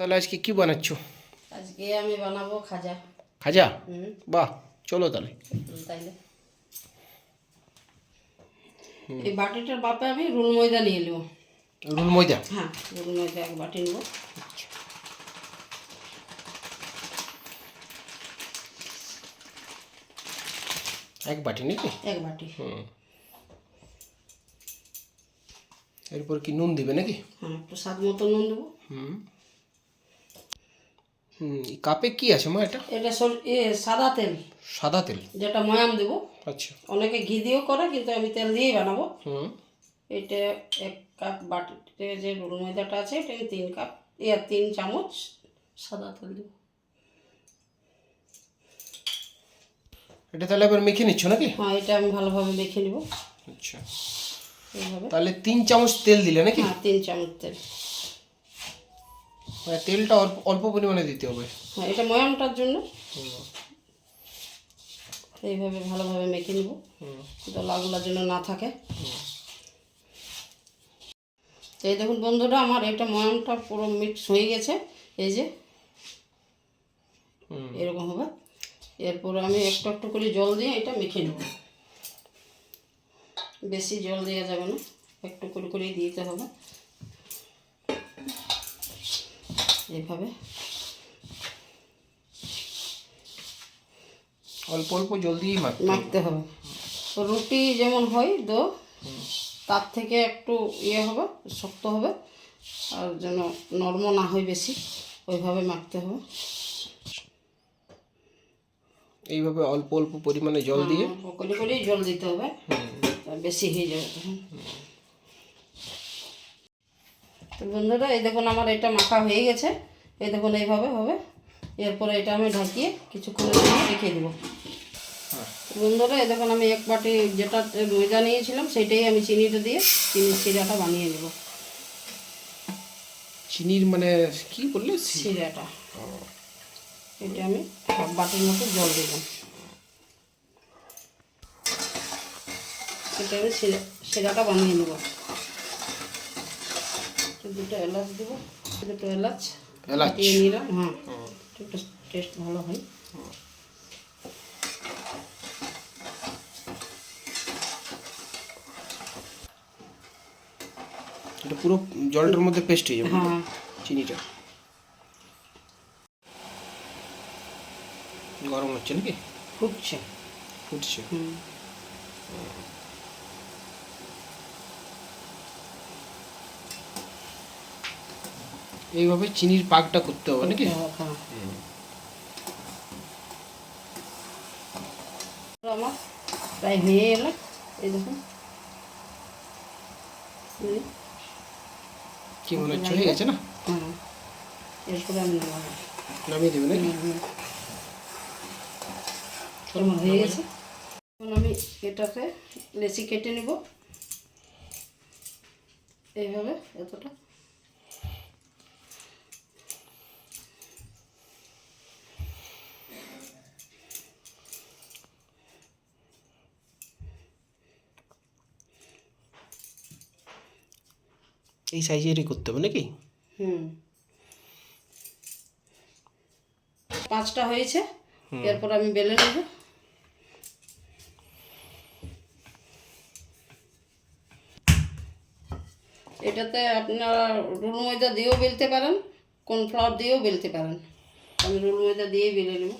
তাহলে আজকে কি বানাচ্ছ? আজকে আমি বানাবো খাজা। খাজা? হুম। বাহ চলো তাহলে। তাইলে। এই বাটিটার বাপে আমি রুল ময়দা নিয়ে নেব। রুল ময়দা? হ্যাঁ রুল ময়দা এক বাটি নেব। এক বাটি নাকি? এক বাটি। হুম। এরপর কি নুন দিবে নাকি? হ্যাঁ একটু স্বাদ মতো নুন দেবো। হুম। কাপে কি আছে মা এটা? এটা সর এ সাদা তেল। সাদা তেল। যেটা ময়াম দেবো। আচ্ছা। অনেকে ঘি দিয়েও করে কিন্তু আমি তেল দিয়েই বানাবো। হুম। এটা এক কাপ বাটিতে যে ময়দাটা আছে এটা আমি তিন কাপ এ তিন চামচ সাদা তেল দেবো। এটা তাহলে এবার মেখে নিচ্ছ নাকি? হ্যাঁ এটা আমি ভালোভাবে মেখে নেব। আচ্ছা। এইভাবে। তাহলে তিন চামচ তেল দিলে নাকি? হ্যাঁ তিন চামচ তেল। মানে তেলটা অল্প অল্প পরিমাণে দিতে হবে। হ্যাঁ এটা ময়ামটার জন্য। এইভাবে ভালোভাবে মেখে নিব। দলাগুলোর জন্য না থাকে। তো এই দেখুন বন্ধুরা আমার এটা ময়ামটা পুরো মিক্স হয়ে গেছে। এই যে হুম। এরকম হবে। এরপর আমি একটু একটু করে জল দিয়ে এটা মেখে নেব। বেশি জল দেওয়া যাবে না। একটু করে করে দিতে হবে। এইভাবে। অল্প অল্প জল দিয়েই মাখতে হবে। তো রুটি যেমন হয় দো। তার থেকে একটু ইয়ে হবে শক্ত হবে আর যেন নরম না হয় বেশি ওইভাবে মাখতে হবে। এইভাবে অল্প অল্প পরিমাণে জল দিয়ে। করে করেই জল দিতে হবে। বেশি হয়ে যাবে তখন। বন্ধুরা এই দেখুন আমার এটা মাখা হয়ে গেছে। এই দেখুন এইভাবে হবে। এরপরে এটা আমি ঢাকিয়ে কিছুক্ষণের জন্য রেখে দেবো। বন্ধুরা এই দেখুন আমি এক বাটি যেটা ময়দা নিয়েছিলাম সেটাই আমি চিনিটা দিয়ে চিনির শিরাটা বানিয়ে নেব। চিনির মানে কি বললে? শিরাটা। এটা আমি এক বাটির মতো জল দিলাম এটা আমি শিরা শিরাটা বানিয়ে নেব। দুটো এলাচ দেবো। দুটো এলাচ এলাচ। নিলাম। হ্যাঁ একটু টেস্ট ভালো হয়। এটা পুরো জলটার মধ্যে পেস্ট হয়ে যাবে। হ্যাঁ। চিনিটা। গরম হচ্ছে নাকি? ফুটছে। ফুটছে। হুম। এইভাবে চিনির পাকটা করতে হবে নাকি? হ্যাঁ আমার প্রায় হয়ে এলো। এই দেখুন। কি মনে হচ্ছে? হয়ে গেছে না? হ্যাঁ। এরপরে আমি নামিয়ে দেবে। নাকি? আমার হয়ে গেছে। এখন আমি এটাতে লেচি কেটে নেব। এইভাবে এতটা। এই সাইজেরই করতে হবে নাকি? হুম। পাঁচটা হয়েছে এরপর আমি বেলে নেব। এটাতে আপনারা রুল ময়দা দিয়েও বেলতে পারেন কর্নফ্লাওয়ার দিয়েও বেলতে পারেন। আমি রুল ময়দা দিয়ে বেলে নেব।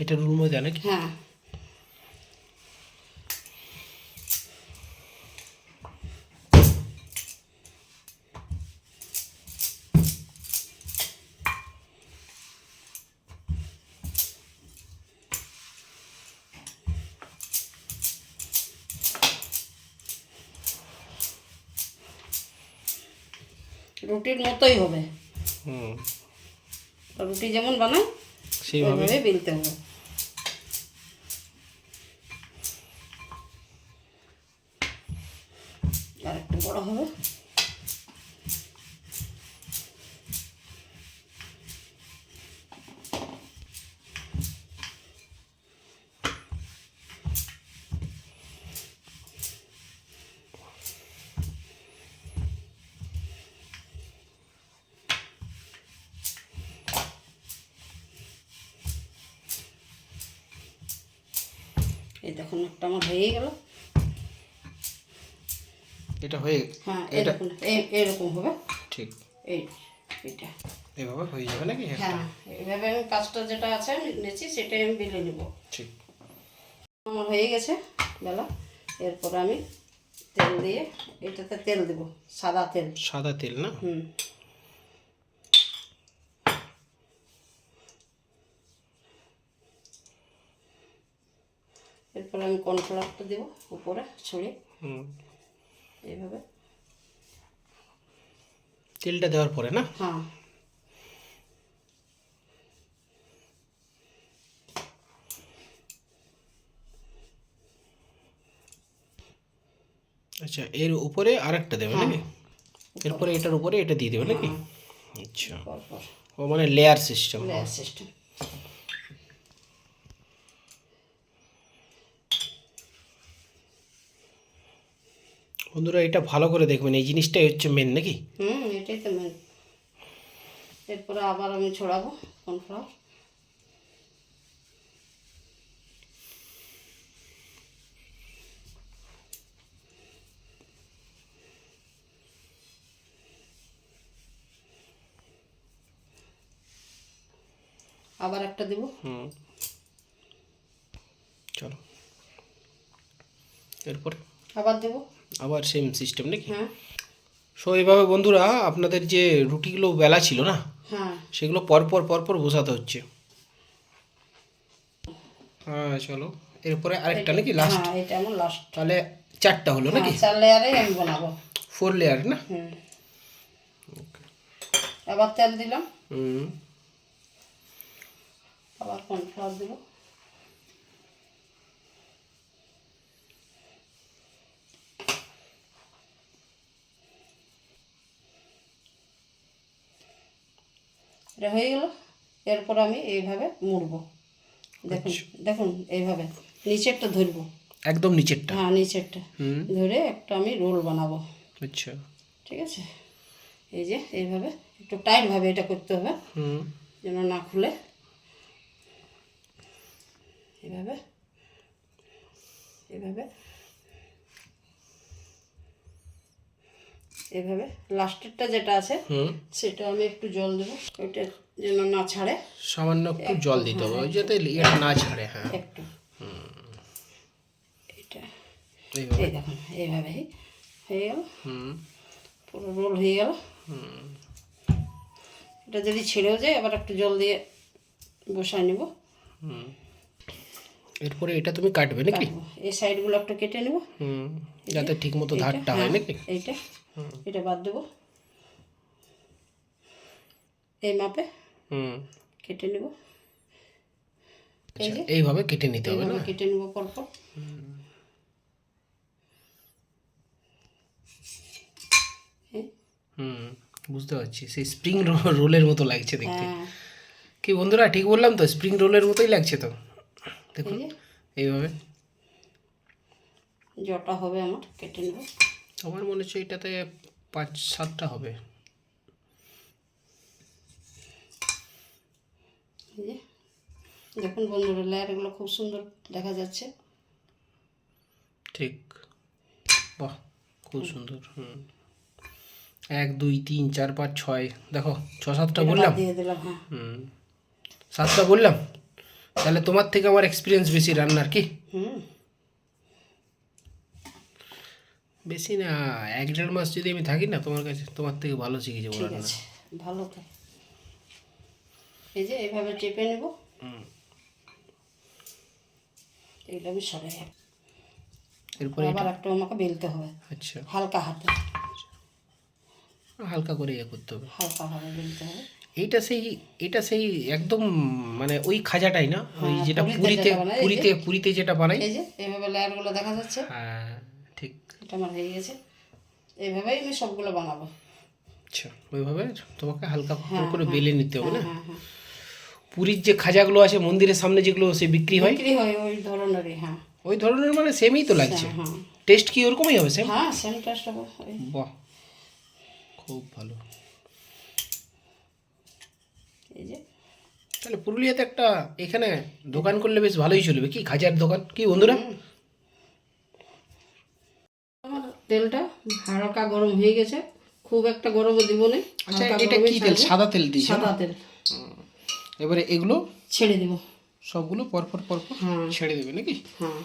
এটা রুল ময়দা নাকি? হ্যাঁ। রুটির মতোই হবে। হুম। রুটি যেমন বানাই সেইভাবে বেলতে হবে। আর একটু বড় হবে। এই দেখুন একটা আমার হয়ে গেল। এটা হয়ে হ্যাঁ এটা এরকম এরকম হবে। ঠিক। এই এটা এভাবে হয়ে যাবে নাকি হ্যাঁ এইভাবে আমি কাজটা যেটা আছে আমি নিয়েছি সেটাই আমি বেলে নেব। ঠিক। আমার হয়ে গেছে বেলা। এরপর আমি তেল দিয়ে এটাতে তেল দেব সাদা তেল। সাদা তেল না? হুম। এরপর আমি কর্নফ্লাওয়ারটা দেবো উপরে হুম। এইভাবে। তেলটা দেওয়ার পরে না? হ্যাঁ। আচ্ছা এর উপরে আরেকটা দেবে নাকি? এরপরে এটার উপরে এটা দিয়ে দেবে নাকি? আচ্ছা। ও মানে লেয়ার সিস্টেম লেয়ার সিস্টেম বন্ধুরা এটা ভালো করে দেখবেন। এই জিনিসটাই হচ্ছে মেন নাকি? হুম এটাই তো মেন এরপরে আবার আমি ছড়াবো কর্নফ্লাওয়ার আবার একটা দেবো। হুম। চলো। এরপর? আবার দেবো। আবার সেম সিস্টেম নাকি? হ্যাঁ। সো এইভাবে বন্ধুরা আপনাদের যে রুটিগুলো বেলা ছিল না হ্যাঁ। সেগুলো পরপর পরপর বসাতে হচ্ছে। হ্যাঁ চলো। এরপরে আরেকটা নাকি লাস্ট হ্যাঁ এটা আমার লাস্ট তাহলে চারটা হলো নাকি? হ্যাঁ চার লেয়ারে আমি বানাবো। ফোর লেয়ার না? হুম। আবার তেল দিলাম। হুম। আবার কর্নফ্লাওয়ার দেবো। এটা হয়ে গেল। এরপর আমি এইভাবে মুড়বো। দেখুন দেখুন এইভাবে। নিচেরটা ধরবো। একদম নিচেরটা? হ্যাঁ নিচেরটা। ধরে একটা আমি রোল বানাবো। আচ্ছা। ঠিক আছে? এই যে এইভাবে একটু টাইটভাবে এটা করতে হবে। যেন না খুলে। এভাবে এভাবে এভাবে। লাস্টেরটা যেটা আছে সেটা আমি একটু জল দেবো। ওইটা যেন না ছাড়ে। সামান্য একটু জল দিতে হবে। ওই যাতে এটা না ছাড়ে হ্যাঁ। একটু। এটা। এইভাবে। এই দেখুন এইভাবেই হয়ে গেল। হুম। পুরো রোল হয়ে গেল। এটা যদি ছেড়েও যায় আবার একটু জল দিয়ে বসায় নেব। হুম। এরপরে এটা তুমি কাটবে নাকি। এই সাইডগুলো একটু কেটে নেব। হুম। যাতে ঠিক মতো ধারটা হয় নাকি? এইটা। এটা বাদ দেবো। এই মাপে হুম। কেটে নেব। আচ্ছা এইভাবে কেটে নিতে হবে না? কেটে নেব পরপর। এই, হুম। বুঝতে পারছি। সেই স্প্রিং রোলের মতো লাগছে দেখতে। হ্যাঁ। কি বন্ধুরা ঠিক বললাম তো? স্প্রিং রোলের মতোই লাগছে তো? দেখুন এইভাবে। জটা হবে আমার কেটে নেব। আমার মনে হচ্ছে এটাতে পাঁচ সাতটা হবে। দেখুন বন্ধুরা লেয়ারগুলো খুব সুন্দর দেখা যাচ্ছে। ঠিক। বাহ খুব সুন্দর হুম। এক দুই তিন চার পাঁচ ছয় দেখো ছ সাতটা বললাম। হ্যাঁ। হুম সাতটা বললাম। তাহলে তোমার থেকে আমার এক্সপিরিয়েন্স বেশি রান্নার কি? হুম। বেশি না এক দেড় মাস যদি আমি থাকি না তোমার কাছে তোমার থেকে ভালো শিখে যাব ঠিক আছে ভালো এই যে এইভাবে চেপে নেব। হুম। এগুলো আমি সরাই এরপরে আবার একটু আমাকে বেলতে হবে। আচ্ছা। হালকা হাতে। হালকা করে ইয়ে করতে হবে। হালকা ভাবে বেলতে হবে। এইটা সেই এটা সেই একদম মানে ওই খাজাটাই না? ওই হ্যাঁ, যেটা পুরীতে। পুরীতে পুরীতে যেটা বানাই। এই যে এইভাবে লেয়ারগুলো দেখা যাচ্ছে। হ্যাঁ। ঠিক আমার হয়ে গেছে। এইভাবেই আমি সবগুলো বানাবো। আচ্ছা ওইভাবে তোমাকে হালকা করে করে বেলে নিতে হবে না? হ্যাঁ হ্যাঁ পুরীর যে খাজাগুলো আছে মন্দিরের সামনে যেগুলো সে বিক্রি হয়? বিক্রি হয় ওই ধরনেরই হ্যাঁ। ওই ধরনের মানে সেমই তো লাগছে? হ্যাঁ। টেস্ট কি ওরকমই হবে সেম হ্যাঁ সেম টেস্ট হবে বাহ খুব ভালো। এই যে। তাহলে পুরুলিয়াতে একটা এখানে দোকান করলে বেশ ভালোই চলবে। কি খাজার দোকান? কি বন্ধুরা আমার তেলটা হালকা গরম হয়ে গেছে। খুব একটা গরম দিব না আচ্ছা এটা কি তেল? সাদা তেল দিয়েছে সাদা তেল। এবারে এগুলো ছেড়ে দিব। সবগুলো পরপর পরপর ছেড়ে দেবে নাকি? হ্যাঁ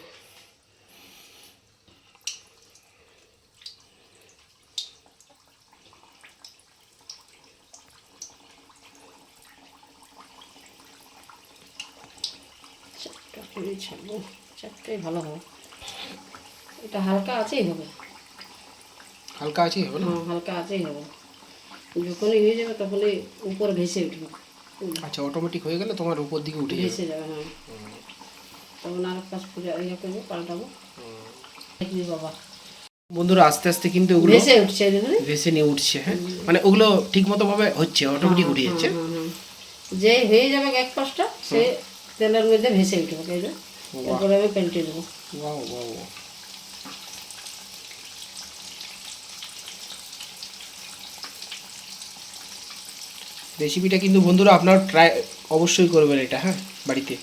চারটা করে ছাড়বো। চারটাই ভালো হবে। এটা হালকা আছেই হবে। হালকা আছে হবে না? হ্যাঁ হালকা আছেই হবে। যখনই হয়ে যাবে তখনই উপর ভেসে উঠবে। আচ্ছা অটোমেটিক হয়ে গেলে তোমার উপর দিকে উঠে ভেসে যাবে। হ্যাঁ। তখন আর কাজ করে ইয়ে করব পাল্টাবো। দেখবি বাবা। বন্ধুরা আস্তে আস্তে কিন্তু ওগুলো ভেসে উঠছে দেখুন ভেসে নিয়ে উঠছে হ্যাঁ? মানে ওগুলো ঠিক মতো ভাবে হচ্ছে অটোমেটিক উঠে যাচ্ছে যে হয়ে যাবে এক পাশটা সে তেলের মধ্যে ভেসে উঠবে এরপরে আমি পেন্টে দেবো। ওয়াও ওয়াও রেসিপিটা কিন্তু বন্ধুরা আপনারা ট্রাই অবশ্যই করবেন এটা হ্যাঁ বাড়িতে।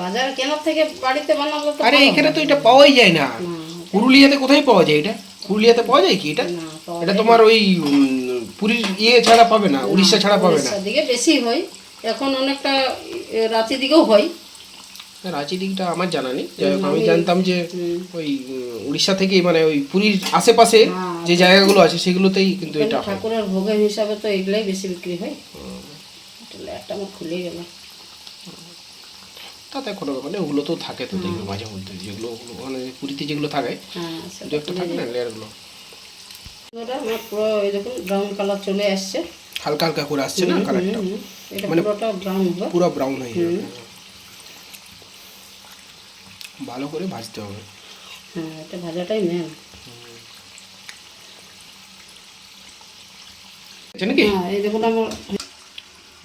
বাজার কেনার থেকে বাড়িতে বানাবো আরে এখানে তো এটা পাওয়াই যায় না। পুরুলিয়াতে কোথায় পাওয়া যায় এটা? পুরুলিয়াতে পাওয়া যায় কি এটা? এটা তোমার ওই পুরীর ইয়ে ছাড়া পাবে না উড়িষ্যা ছাড়া পাবে না। দিকে বেশি হয়। এখন অনেকটা রাতের রাঁচি দিকেও হয়। দিকটা আমার জানা নেই। যাই হোক, আমি জানতাম যে ওই উড়িষ্যা থেকেই মানে ওই পুরীর আশেপাশে হ্যাঁ। যে জায়গাগুলো আছে সেগুলোতেই কিন্তু এটা হয়। ঠাকুরের ভোগের হিসাবে তো এগুলাই বেশি বিক্রি হয়। একটা আমার খুলে গেল। তাতে কোনো ব্যাপার নেই ওগুলো তো থাকে তো দেখবে মাঝে মধ্যে যেগুলো মানে পুরীতে যেগুলো থাকে হ্যাঁ দু একটা থাকে না লেয়ারগুলো। ওটা আমার পুরো এই দেখুন ব্রাউন কালার চলে আসছে। হালকা হালকা করে আসছে না কালারটা? মানে পুরোটা ব্রাউন পুরো ব্রাউন হয়ে যাবে। ভালো করে ভাজতে হবে। হ্যাঁ এটা ভাজাটাই মেন নাকি? হ্যাঁ এই দেখুন আমার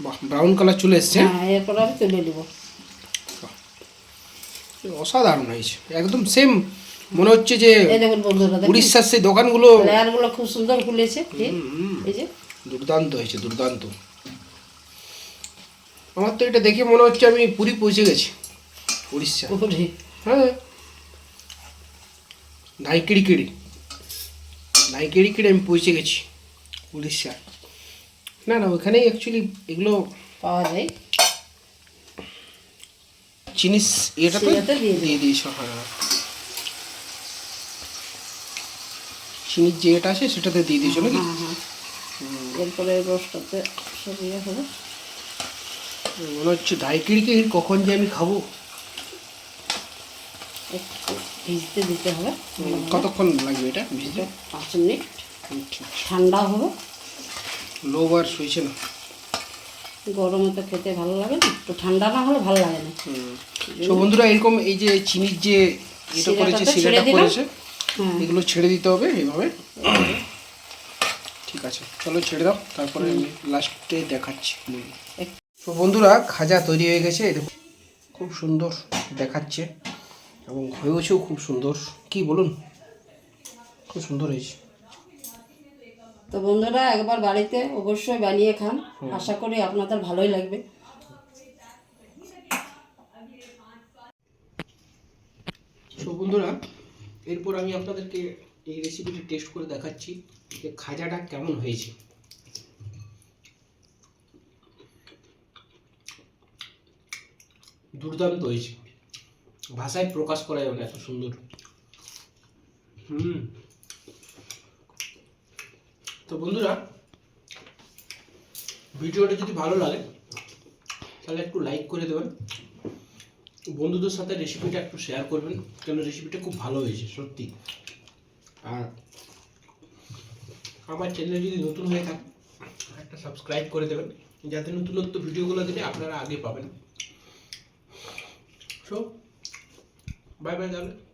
বাহ ব্রাউন কালার চলে এসছে। হ্যাঁ এরপর আমি তুলে দেবো অসাধারণ হয়েছে। একদম সেম মনে হচ্ছে যে উড়িষ্যার সেই দোকানগুলো লেয়ারগুলো খুব সুন্দর খুলেছে? এই যে। দুর্দান্ত হয়েছে দুর্দান্ত। আমার তো এটা দেখে মনে হচ্ছে আমি পুরী পৌঁছে গেছি উড়িষ্যা। হ্যাঁ। ধাই কিড়ি কিড়ি। ধাই কিড়ি আমি পৌঁছে গেছি উড়িষ্যা না না ওখানেই অ্যাকচুয়ালি এগুলো পাওয়া যায়। জিনিস এটা তো দিয়ে দিয়েছ হ্যাঁ। চিনির যে এটা আছে সেটাতে দিয়ে দিয়েছ নাকি? হ্যাঁ হ্যাঁ। এরপরে রোস্টটাতে সব ইয়ে হবে। মনে হচ্ছে কিড়ি কখন যে আমি খাব। একটু ভিজতে দিতে হবে। কতক্ষণ লাগবে এটা ভিজতে? পাঁচ মিনিট। আচ্ছা ঠান্ডা হবে। লো বার শুয়েছে না? গরমে তো খেতে ভালো লাগে না। তো ঠান্ডা না হলে ভালো লাগে না। তো বন্ধুরা এরকম এই যে চিনির যে এটা করেছে দিলাম। করেছে হ্যাঁ। এগুলো ছেড়ে দিতে হবে এইভাবে। ঠিক আছে চলো ছেড়ে দাও তারপরে লাস্টে দেখাচ্ছি। তো বন্ধুরা খাজা তৈরি হয়ে গেছে। দেখুন খুব সুন্দর দেখাচ্ছে। এবং হয়েছেও খুব সুন্দর। কি বলুন? খুব সুন্দর হয়েছে। তো বন্ধুরা একবার বাড়িতে অবশ্যই বানিয়ে খান। আশা করি আপনাদের ভালোই লাগবে। তো বন্ধুরা এরপর আমি আপনাদেরকে এই রেসিপিটি টেস্ট করে দেখাচ্ছি যে খাজাটা কেমন হয়েছে। দুর্দান্ত হয়েছে। ভাষায় প্রকাশ করা যাবে না, এত সুন্দর। হুম। তো বন্ধুরা, ভিডিওটা যদি ভালো লাগে, তাহলে একটু লাইক করে দেবেন। বন্ধুদের সাথে রেসিপিটা একটু শেয়ার করবেন কেন রেসিপিটা খুব ভালো হয়েছে, সত্যি। আর আমার চ্যানেলে যদি নতুন হয়ে থাকে, একটা সাবস্ক্রাইব করে দেবেন। যাতে নতুন নতুন ভিডিওগুলো দিলে আপনারা আগে পাবেন। সো बाय बाय डालो